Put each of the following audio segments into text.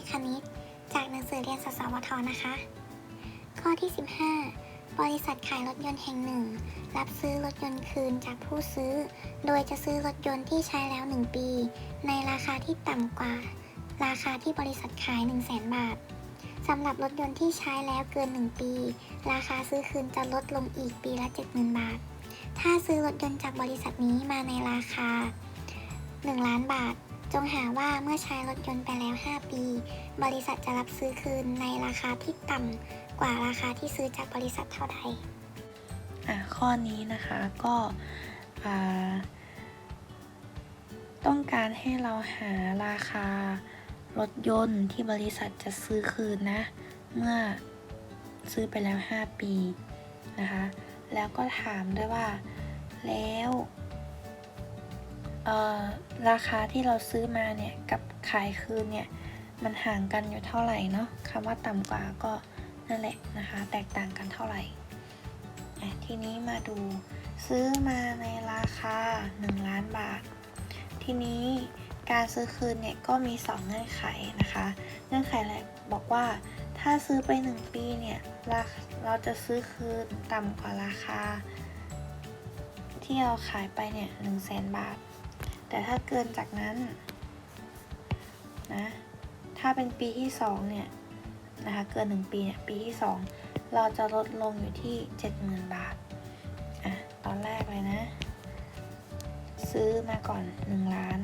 ขคณิต จากหนังสือเรียนสสวทนะคะ ข้อที่ 15 บริษัทขายรถยนต์แห่งหนึ่ง รับซื้อรถยนต์คืนจากผู้ซื้อ โดยจะซื้อรถยนต์ที่ใช้แล้ว 1 ปี ในราคาที่ต่ำกว่า ราคาที่บริษัทขาย 1 0 0 0 0แบาทสำหรับรถยนต์ที่ใช้แล้วเกิน 1 ปี ราคาซื้อคืนจะลดลงอีกปีละ 70,000 บาท ถ้าซื้อรถยนต์จากบริษัทนี้มาในราคา 1 ล้านบาท จงหาว่าเมื่อใช้รถยนต์ไปแล้ว 5 ปี บริษัทจะรับซื้อคืนในราคาที่ต่ำกว่าราคาที่ซื้อจากบริษัทเท่าใดอะข้อนี้นะคะก็ต้องการให้เราหาราคารถยนต์ที่บริษัทจะซื้อคืนนะ เมื่อซื้อไปแล้ว 5 ปีนะคะ แล้วก็ถามด้วยว่าแล้ว ราคาที่เราซื้อมาเนี่ยกับขายคืนเนี่ยมันห่างกันอยู่เท่าไหร่เนาะคำว่าต่ำกว่าก็นั่นแหละนะคะ แตกต่างกันเท่าไหร่ทีนี้มาดูซื้อมาในราคา 1 ล้านบาท ทีนี้การซื้อคืนเนี่ยก็มี 2 เงื่อนไขนะคะ เงื่อนไขแรกบอกว่าถ้าซื้อไป 1 ปีเนี่ยราเราจะซื้อคืนต่ำกว่าราคา ที่เราขายไปเนี่ย1 0 0 0 0แสนบาท แต่ถ้าเกินจากนั้นนะ ถ้าเป็นปีที่ 2 เนี่ยนะคะ เกิน 1 ปีเนี่ย ปีที่ 2 เราจะลดลงอยู่ที่ 70,000 บาท อะ ตอนแรกเลยนะ ซื้อมาก่อน 1 ล้าน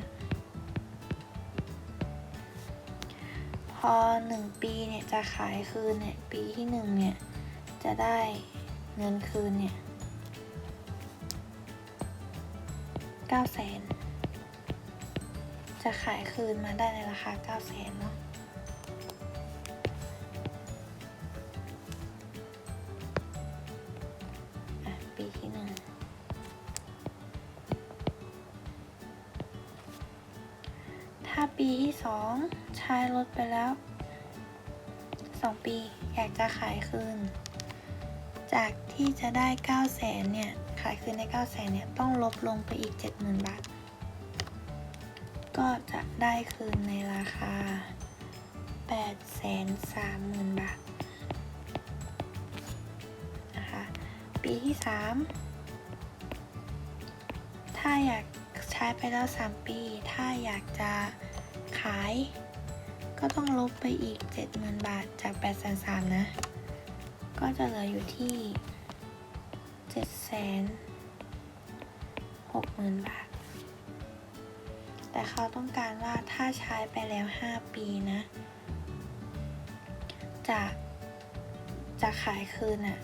พอ 1 ปีเนี่ย จะขายคืนเนี่ย ปีที่ 1 เนี่ย จะได้เงินคืนเนี่ย9แสน จะขายคืนมาได้ในราคา9แสนเนาะอะปีที่หนึ่งถ้าปีที่สองใช้รถไปแล้วสองปี อยากจะขายคืน จากที่จะได้ 9 0 0แสนเนี่ย ขายคืนได้ 9 0 0แสนเนี่ย ต้องลบลงไปอีก 70,000 บาท ก็จะได้คืนในราคา 830,000 บาทนะคะปีที่ 3 ถ้าอยากใช้ไปแล้ว 3 ปี ถ้าอยากจะขาย ก็ต้องลบไปอีก 70,000 บาทจาก 8 3 0 0 0นะ ก็จะเหลืออยู่ที่ 760,000 บาท แต่เขาต้องการว่าถ้าใช้ไปแล้ว 5 ปีนะ จะจะขายคืนอะ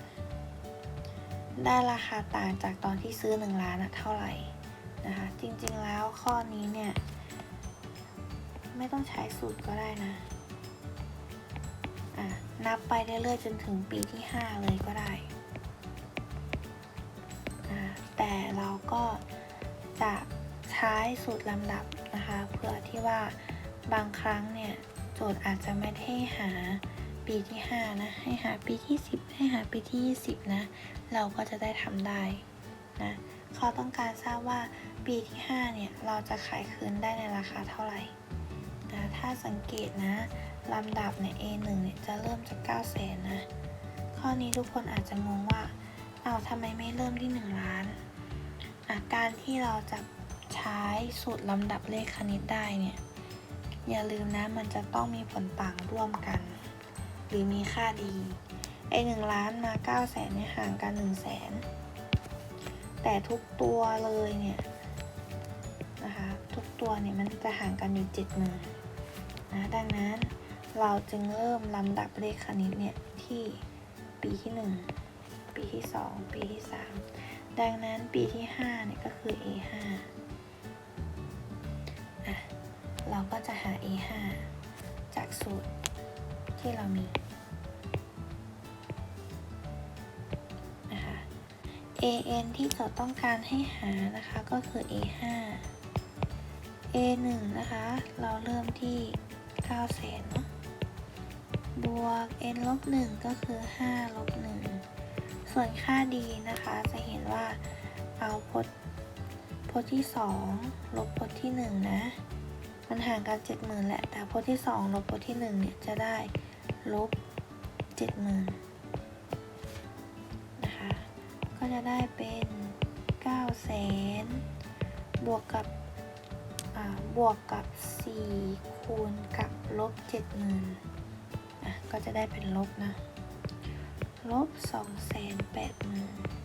ได้ราคาต่างจากตอนที่ซื้อ 1 ล้านอะเท่าไหร่นะคะ จริงๆแล้วข้อนี้เนี่ย ไม่ต้องใช้สูตรก็ได้นะอะนับไปเรื่อยๆจนถึงปีที่ 5 เลยก็ได้อะแต่เราก็จะใช้สูตรลำดับ นะคะเพื่อที่ว่าบางครั้งเนี่ยโจทย์อาจจะไม่ได้หาปีที่ 5 นะ ให้หาปีที่ 10 ให้หาปีที่ 20 นะ เราก็จะได้ทำได้นะเขาต้องการทราบว่าปีที่ 5 เนี่ย เราจะขายคืนได้ในราคาเท่าไหร่นะถ้าสังเกตนะลำดับใน A1 เนี่ยจะเริ่มจาก 9 0 0 0 0นะ ข้อนี้ทุกคนอาจจะงงว่า เอาทำไมไม่เริ่มที่ 1 ล้านอะการที่เราจะ ใช้สูตรลำดับเลขคณิตได้เนี่ย อย่าลืมนะมันจะต้องมีผลต่างร่วมกัน หรือมีค่าดี ไอหนึ่งล้านมา9 0 0 0 0เนี่ยห่างกัน1 0 0 0 0แสนแต่ทุกตัวเลยเนี่ยนะคะทุกตัวเนี่ยมันจะห่างกันอยู่เจ็ดหมื่นนะดังนั้นเราจึงเริ่มลำดับเลขคณิตเนี่ยที่ปีที่ 1 ปีที่ 2 ปีที่ 3 ดังนั้นปีที่5เนี่ยก็คือ A5 เราก็จะหา A5 จากสูตรที่เรามีนะคะ an ที่โจทย์ต้องการให้หานะคะก็คือ a5 a1 นะคะ เราเริ่มที่9แสนเนาะบวก n ลบ1ก็คือ5ลบ1ส่วนค่าดีนะคะ จะเห็นว่าเอาพจน์พจน์ที่ 2 ลบพจน์ที่ 1 นะ มันห่างกันเจ็ดหมื่นแหละ แต่พจน์ที่สองลบพจน์ที่หนึ่งเนี่ยจะได้ลบเจ็ดหมื่นนะคะ ก็จะได้เป็นเก้าแสนบวกกับบวกกับ 4 คูณกับลบ7 0 0 0 0ก็จะได้เป็นลบนะ ลบ 2 8 0 0 0 0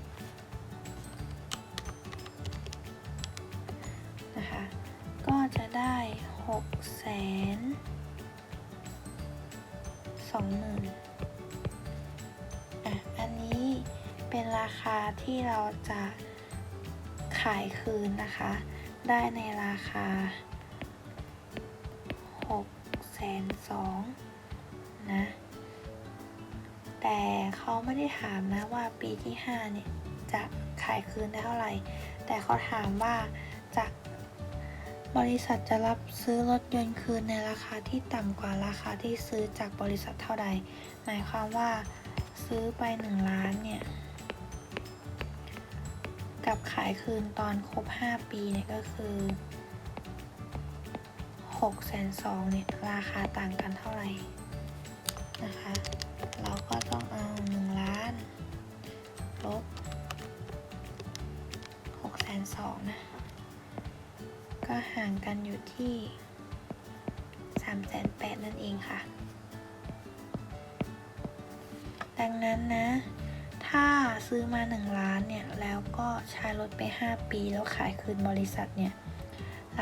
แสนสองหมื่นอะ อันนี้เป็นราคาที่เราจะขายคืนนะคะ ได้ในราคาหกแสนสองนะ แต่เขาไม่ได้ถามนะว่าปีที่ห้าเนี่ย จะขายคืนได้เท่าไหร่ แต่เขาถามว่า บริษัทจะรับซื้อรถยนต์คืนในราคาที่ต่ำกว่าราคาที่ซื้อจากบริษัทเท่าใด หมายความว่าซื้อไป 1 ล้านเนี่ย กับขายคืนตอนครบ 5 ปีเนี่ยก็คือ6แสนสองเนี่ย ราคาต่างกันเท่าไหร่นะคะ เราก็ต้องเอา 1 ล้านลบ6แสนสองนะ ก็ห่างกันอยู่ที่3แสนแปดนั่นเองค่ะ ดังนั้นนะ ถ้าซื้อมา 1 ล้านเนี่ย แล้วก็ใช้รถไป 5 ปีแล้วขายคืนบริษัทเนี่ย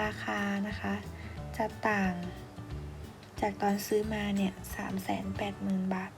ราคานะคะ จะต่างจากตอนซื้อมาเนี่ย3 8 0 0 0 0 บาท